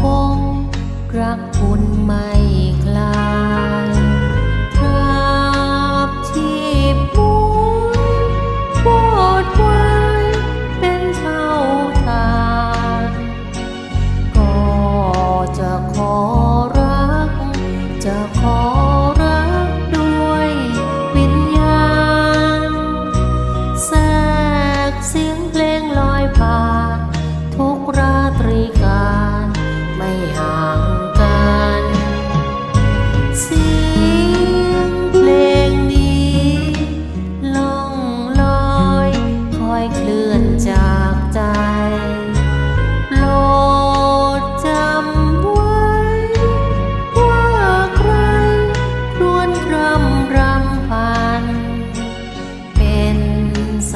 คงรักคุณ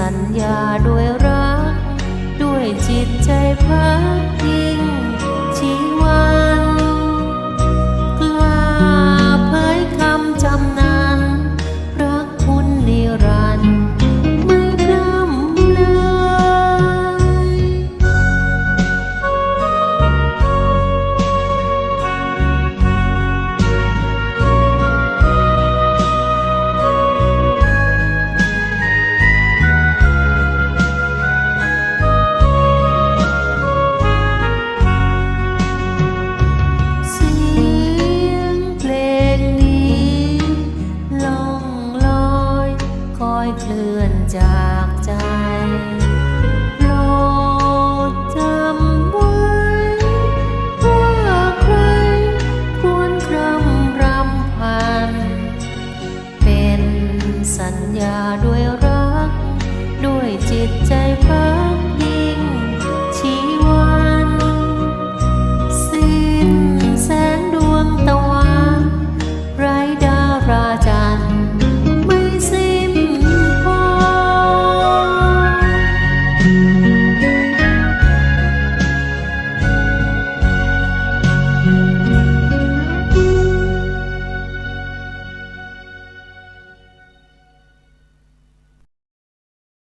สัญญาด้วยรัก ด้วยจิตใจพัก อยเคลื่อนจากใจโปรดจำไว้ว่าใครควรรำรำพัน เป็นสัญญาด้วยรัก ด้วยจิตใจพัน